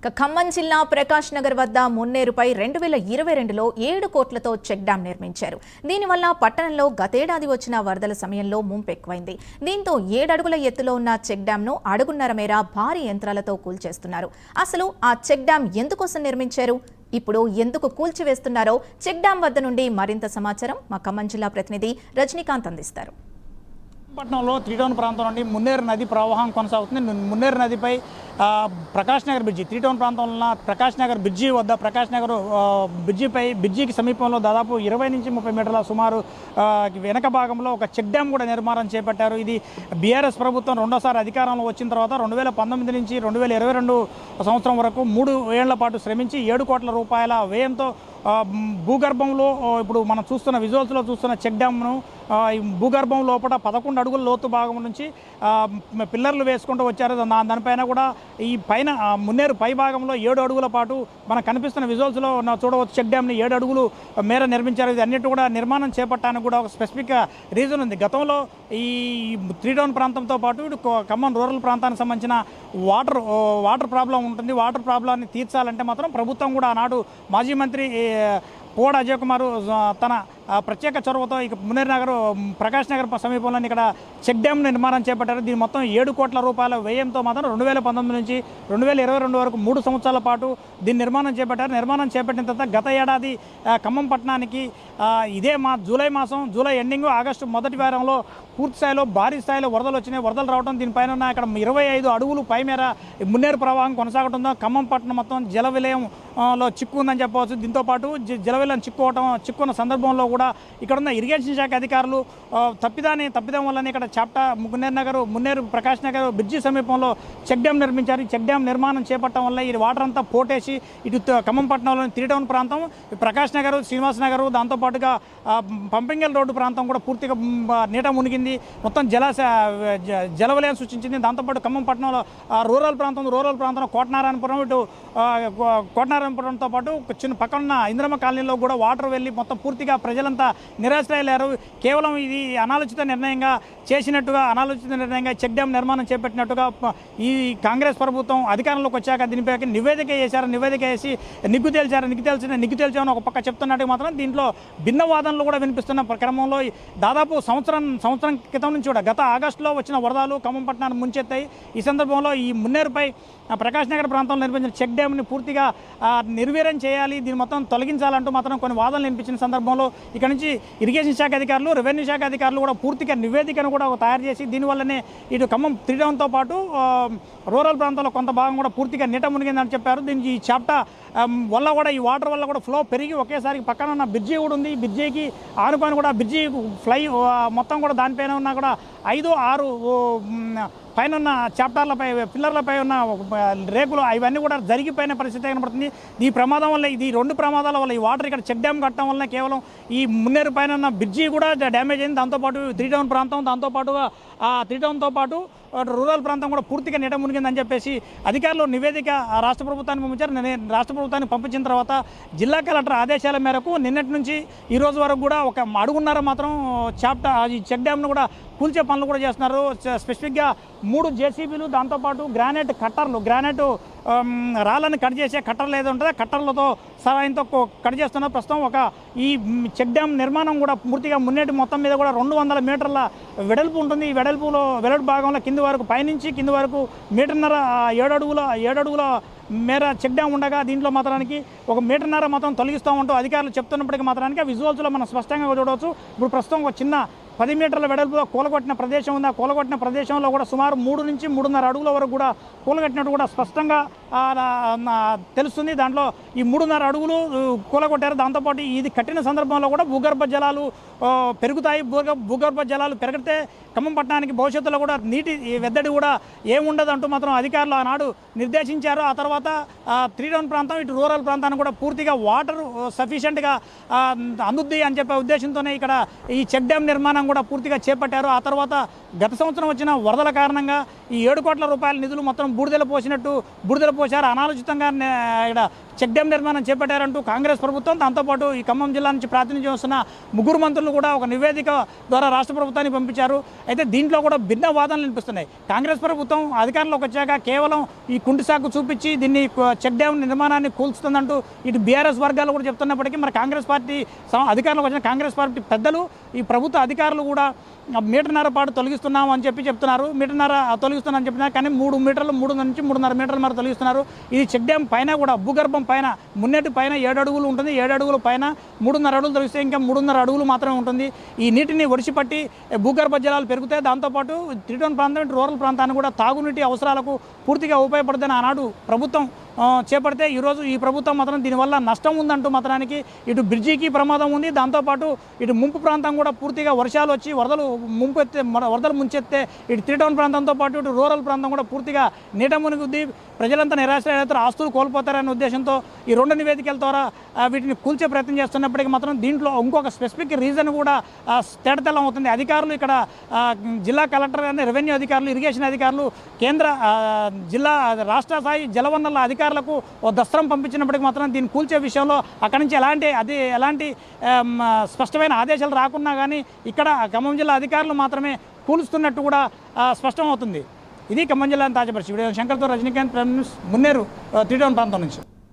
ఇక ఖమ్మం జిల్లా ప్రకాష్ నగర్ వద్ద మున్నేరుపై రెండు వేల ఇరవై రెండులో ఏడు కోట్లతో చెక్ డ్యాం నిర్మించారు. దీనివల్ల పట్టణంలో గతేడాది వచ్చిన వరదల సమయంలో ముంపెక్కువైంది. దీంతో ఏడడుగుల ఎత్తులో ఉన్న చెక్ డ్యాంను అడుగున్నర మేర భారీ యంత్రాలతో కూల్చేస్తున్నారు. అసలు ఆ చెక్ డ్యాం ఎందుకోసం నిర్మించారు? ఇప్పుడు ఎందుకు కూల్చివేస్తున్నారో చెక్ డ్యాం వద్ద నుండి మరింత సమాచారం మా ఖమ్మం జిల్లా ప్రతినిధి రజనీకాంత్ అందిస్తారు. పట్టణంలో త్రిడౌన్ ప్రాంతం నుండి మున్నేరు నది ప్రవాహం కొనసాగుతుంది. మున్నేరు నదిపై ప్రకాష్ నగర్ బ్రిడ్జి త్రీటౌన్ ప్రాంతంలో ఉన్న ప్రకాష్ నగర్ బ్రిడ్జి వద్ద ప్రకాష్ నగర్ బ్రిడ్జిపై బ్రిడ్జికి సమీపంలో దాదాపు ఇరవై నుంచి ముప్పై మీటర్ల సుమారు వెనక భాగంలో ఒక చెక్ డ్యామ్ కూడా నిర్మాణం చేపట్టారు. ఇది బీఆర్ఎస్ ప్రభుత్వం రెండోసారి అధికారంలో వచ్చిన తర్వాత రెండు వేల పంతొమ్మిది నుంచి రెండు వేల ఇరవై రెండు సంవత్సరం వరకు మూడు ఏళ్ళ పాటు శ్రమించి ఏడు కోట్ల రూపాయల వ్యయంతో భూగర్భంలో ఇప్పుడు మనం చూస్తున్న విజువల్స్లో చూస్తున్న చెక్ డ్యామ్ను ఈ భూగర్భం లోపల పదకొండు అడుగుల లోతు భాగం నుంచి పిల్లర్లు వేసుకుంటూ వచ్చారు. దానిపైన కూడా ఈ పైన మున్నేరు పై భాగంలో ఏడు అడుగుల పాటు మనకు కనిపిస్తున్న విజువల్స్లో నా చూడవచ్చు చెక్ డ్యామ్ని ఏడు అడుగులు మేర నిర్మించారు. ఇది అన్నిటి కూడా నిర్మాణం చేపట్టడానికి కూడా ఒక స్పెసిఫిక్ రీజన్ ఉంది. గతంలో ఈ త్రీ టౌన్ ప్రాంతంతో పాటు ఇటు ఖమ్మం రూరల్ ప్రాంతానికి సంబంధించిన వాటర్ వాటర్ ప్రాబ్లం ఉంటుంది. వాటర్ ప్రాబ్లాన్ని తీర్చాలంటే మాత్రం ప్రభుత్వం కూడా ఆనాడు మాజీ మంత్రి పోడ్ పోడ అజయ్ కుమార్ తన ప్రత్యేక చొరవతో ఇక మునేర్ నగర్ ప్రకాష్ నగర్ సమీపంలోని ఇక్కడ చెక్ డ్యామ్ నిర్మాణం చేపట్టారు. దీని మొత్తం ఏడు కోట్ల రూపాయల వ్యయంతో మాత్రం రెండు వేల పంతొమ్మిది నుంచి రెండు వేల ఇరవై రెండు వరకు మూడు సంవత్సరాల పాటు దీన్ని నిర్మాణం చేపట్టారు. నిర్మాణం చేపట్టిన తర్వాత గత ఏడాది ఖమ్మం పట్టణానికి ఇదే మా జూలై మాసం జూలై ఎండింగ్ ఆగస్టు మొదటి వారంలో పూర్తి స్థాయిలో భారీ స్థాయిలో వరదలు వచ్చినాయి. వరదలు రావడం దీనిపైన ఉన్న ఇక్కడ ఇరవై ఐదు అడుగులు పైమేర మున్నేరు ప్రవాహం కొనసాగుతుందో ఖమ్మం పట్టణం మొత్తం జల విలయం చిక్కుందని చెప్పవచ్చు. దీంతో పాటు జల విలయం చిక్కుకోవటం చిక్కున్న సందర్భంలో కూడా ఇక్కడ ఉన్న ఇరిగేషన్ శాఖ అధికారులు తప్పిదాన్ని తప్పిదం వల్లనే ఇక్కడ చాప్టా మున్నేరు నగర్ మున్నేరు ప్రకాష్ నగర్ బ్రిడ్జి సమీపంలో చెక్ డ్యామ్ నిర్మించారు. చెక్ డ్యామ్ నిర్మాణం చేపట్టడం వల్ల ఈ వాటర్ అంతా పోటేసి ఇటు త- ఖమ్మం పట్టణంలోని త్రీ టౌన్ ప్రాంతం ప్రకాష్ నగర్ శ్రీనివాస్ నగర్ దాంతోపాటుగా పంపింగల్ రోడ్డు ప్రాంతం కూడా పూర్తిగా నీట మునిగింది. మొత్తం జలాశ జలవలయం సూచించింది దాంతోపాటు ఖమ్మం పట్టణంలో రూరల్ ప్రాంతం రూరల్ ప్రాంతంలో కోటనారాయణపురం ఇటు కో- కోటనారాయణపురంతో పాటు చిన్న పక్కన ఇంద్రమ కాలనీలో కూడా వాటర్ వెళ్ళి మొత్తం పూర్తిగా ప్రజలంతా నిరాశ్రయలేరు కేవలం ఇది అనాలోచిత నిర్ణయంగా చేసినట్టుగా అనాలోచిత నిర్ణయంగా చెక్ డ్యామ్ నిర్మాణం చేపట్టినట్టుగా ఈ కాంగ్రెస్ ప్రభుత్వం అధికారంలోకి వచ్చాక దీనిపై నివేదిక చేశారు నివేదిక వేసి నిగ్గు తేల్చారు. నిగ్గు తేల్చిన నిగ్గు తేల్చామని ఒక పక్క చెప్తున్నట్టు మాత్రం దీంట్లో భిన్న వాదనలు కూడా వినిపిస్తున్న క్రమంలో దాదాపు సంవత్సరం సంవత్సరం క్రితం నుంచి కూడా గత ఆగస్టులో వచ్చిన వరదలు ఖమ్మం పట్టణాన్ని ముంచెత్తాయి. ఈ సందర్భంలో ఈ మున్నేరుపై ప్రకాష్ నగర్ ప్రాంతంలో నిర్మించిన చెక్ డ్యామ్ని పూర్తిగా నిర్వీర్యం చేయాలి. దీన్ని మొత్తం తొలగించాలంటూ మాత్రం కొన్ని వాదనలు వినిపించిన సందర్భంలో ఇక్కడ నుంచి ఇరిగేషన్ శాఖ అధికారులు రెవెన్యూ శాఖ అధికారులు కూడా పూర్తిగా నివేదికను కూడా తయారు చేసి దీనివల్లనే ఇటు ఖమ్మం త్రీడౌన్తో పాటు రూరల్ ప్రాంతంలో కొంత భాగం కూడా పూర్తిగా నీట మునిగిందని చెప్పారు. దీనికి ఈ చాప్టా వల్ల కూడా ఈ వాటర్ వల్ల కూడా ఫ్లో పెరిగి ఒకేసారి పక్కన ఉన్న బ్రిడ్జి కూడా ఉంది. బ్రిడ్జికి ఆనుకొని కూడా బ్రిడ్జి ఫ్లై మొత్తం కూడా దానిపైన ఉన్న కూడా ఐదు ఆరు పైన ఉన్న చాప్టర్లపై పిల్లర్లపై ఉన్న రేకులు అవన్నీ కూడా జరిగిపోయిన పరిస్థితి కనబడుతుంది. ఈ ప్రమాదం వల్ల ఇది రెండు ప్రమాదాల వల్ల ఈ వాటర్ ఇక్కడ చెక్ డ్యామ్ కట్టడం వల్ల కేవలం ఈ మున్నేరు పైన ఉన్న బ్రిడ్జి కూడా డ్యామేజ్ అయింది. దాంతోపాటు త్రీ టౌన్ ప్రాంతం దాంతోపాటుగా ఆ త్రీ టౌన్తో పాటు రూరల్ ప్రాంతం కూడా పూర్తిగా నీట మునిగిందని చెప్పేసి అధికారులు నివేదిక ఆ రాష్ట్ర ప్రభుత్వానికి పంపించారు. నేను రాష్ట్ర ప్రభుత్వానికి పంపించిన తర్వాత జిల్లా కలెక్టర్ ఆదేశాల మేరకు నిన్నటి నుంచి ఈరోజు వరకు కూడా ఒక అడుగున్నర మాత్రం చాప్టర్ ఈ చెక్ డ్యామ్ను కూడా కూల్చే పనులు కూడా చేస్తున్నారు. స్పెసిఫిక్గా మూడు జేసీబీలు దాంతోపాటు గ్రానైట్ కట్టర్లు గ్రానైట్ రాళ్ళని కట్ చేసే కట్టర్లు ఏదో ఉంటుందో కట్టర్లతో సహాయంతో కట్ చేస్తున్నారు ప్రస్తుతం ఒక ఈ చెక్ డ్యామ్ నిర్మాణం కూడా పూర్తిగా మున్నేటి మొత్తం మీద కూడా రెండు వందల మీటర్ల వెడల్పు ఉంటుంది. ఈ వెడల్పులో వెడల్పు భాగంలో కింది వరకు పైనుంచి కింది వరకు మీటర్న్నర ఏడడుగుల ఏడు అడుగుల ఏడు అడుగుల మేర చెక్ డ్యామ్ ఉండగా దీంట్లో మాత్రానికి ఒక మీటర్న్నర మొత్తం తొలగిస్తూ ఉంటూ అధికారులు చెప్తున్నప్పటికీ మాత్రానికి ఆ విజువల్స్లో మనం స్పష్టంగా చూడవచ్చు. ఇప్పుడు ప్రస్తుతం ఒక చిన్న పది మీటర్ల వెడల్పులో కూలగొట్టిన ప్రదేశం ఉంది. ఆ కూలగొట్టిన ప్రదేశంలో కూడా సుమారు మూడు నుంచి మూడున్నర అడుగుల వరకు కూడా కూలగొట్టినట్టు కూడా స్పష్టంగా తెలుస్తుంది. దాంట్లో ఈ మూడున్నర అడుగులు కూలగొట్టారు. దాంతోపాటు ఇది కట్టిన సందర్భంలో కూడా భూగర్భ జలాలు పెరుగుతాయి. భూగర్భ భూగర్భ జలాలు పెరిగితే ఖమ్మం పట్టణానికి భవిష్యత్తులో కూడా నీటి వెద్దడి కూడా ఏముండదు అంటూ మాత్రం అధికారులు ఆనాడు నిర్దేశించారు. ఆ తర్వాత త్రీ టౌన్ ప్రాంతం ఇటు రూరల్ ప్రాంతానికి కూడా పూర్తిగా వాటర్ సఫిషియెంట్గా అందుద్ది అని చెప్పే ఉద్దేశంతోనే ఇక్కడ ఈ చెక్ డ్యామ్ నిర్మాణం కూడా పూర్తిగా చేపట్టారు. ఆ తర్వాత గత సంవత్సరం వచ్చిన వరదల కారణంగా ఈ ఏడు కోట్ల రూపాయల నిధులు మొత్తం బూడిదల పోసినట్టు బూడిదల పోశారు. అనాలోచితంగా ఇక్కడ చెక్ డ్యామ్ నిర్మాణం చేపట్టారంటూ కాంగ్రెస్ ప్రభుత్వం. దాంతోపాటు ఈ ఖమ్మం జిల్లా నుంచి ప్రాతినిధ్యం వస్తున్న ముగ్గురు మంత్రులు కూడా ఒక నివేదిక ద్వారా రాష్ట్ర ప్రభుత్వానికి పంపించారు. అయితే దీంట్లో కూడా భిన్న వాదనలు వినిపిస్తున్నాయి. కాంగ్రెస్ ప్రభుత్వం అధికారంలోకి వచ్చాక కేవలం ఈ కుంటి సాకు చూపించి దీన్ని చెక్ డ్యామ్ నిర్మాణాన్ని కూల్చుతుందంటూ ఇటు బీఆర్ఎస్ వర్గాలు కూడా చెప్తున్నప్పటికీ మరి కాంగ్రెస్ పార్టీ అధికారంలోకి వచ్చిన కాంగ్రెస్ పార్టీ పెద్దలు ఈ ప్రభుత్వ అధికారులు కూడా మీటర్న్నర పాటు తొలగిస్తున్నాం అని చెప్పి చెప్తున్నారు. మీటర్న్నర తొలగిస్తున్నామని చెప్తున్నారు కానీ మూడు మీటర్లు మూడు నుంచి మూడున్నర మీటర్ల మరి తొలగిస్తున్నారు. ఇది చెక్ డ్యామ్ పైన కూడా భూగర్భం పైన మున్నెటి పైన ఏడు అడుగులు ఉంటుంది. ఏడు అడుగుల పైన మూడున్నర అడుగులు తొలగిస్తే ఇంకా మూడున్నర అడుగులు మాత్రమే ఉంటుంది. ఈ నీటిని ఒడిసిపట్టి భూగర్భ జలాలు పెరుగుతాయి దాంతోపాటు త్రిటోన్ ప్రాంతం రూరల్ ప్రాంతాన్ని కూడా తాగునీటి అవసరాలకు పూర్తిగా ఉపయోగపడుతుందని ఆనాడు ప్రభుత్వం చేపడితే ఈరోజు ఈ ప్రభుత్వం మాత్రం దీనివల్ల నష్టం ఉందంటూ మాత్రానికి ఇటు బ్రిడ్జికి ప్రమాదం ఉంది. దాంతోపాటు ఇటు ముంపు ప్రాంతం కూడా పూర్తిగా వర్షాలు వచ్చి వరదలు ముంపు ఎత్తే మన- వరదలు ముంచెత్తే ఇటు త్రీ టౌన్ ప్రాంతంతో పాటు ఇటు రూరల్ ప్రాంతం కూడా పూర్తిగా నీట మునిగుద్ది ప్రజలంతా నిరాశ్రయతారు ఆస్తులు కోల్పోతారనే ఉద్దేశంతో ఈ రెండు నివేదికల ద్వారా వీటిని కూల్చే ప్రయత్నం చేస్తున్నప్పటికీ మాత్రం దీంట్లో ఇంకొక స్పెసిఫిక్ రీజన్ కూడా తేడతెల్లం అవుతుంది. అధికారులు ఇక్కడ జిల్లా కలెక్టర్ కానీ రెవెన్యూ అధికారులు ఇరిగేషన్ అధికారులు కేంద్ర జిల్లా రాష్ట్ర స్థాయి జలవనరుల అధికారులకు ఓ దస్త్రం పంపించినప్పటికీ మాత్రం దీన్ని కూల్చే విషయంలో అక్కడి నుంచి ఎలాంటి అది ఎలాంటి స్పష్టమైన ఆదేశాలు రాకున్నా కానీ ఇక్కడ ఖమ్మం జిల్లా అధికారులు మాత్రమే కూలుస్తున్నట్టు కూడా స్పష్టమవుతుంది. స్పష్టం అవుతుంది ఇది ఖమ్మం జిల్లా తాజా పరిస్థితి శంకర్తో Rajinikanth prime news Munneru three town ప్రాంతం నుంచి.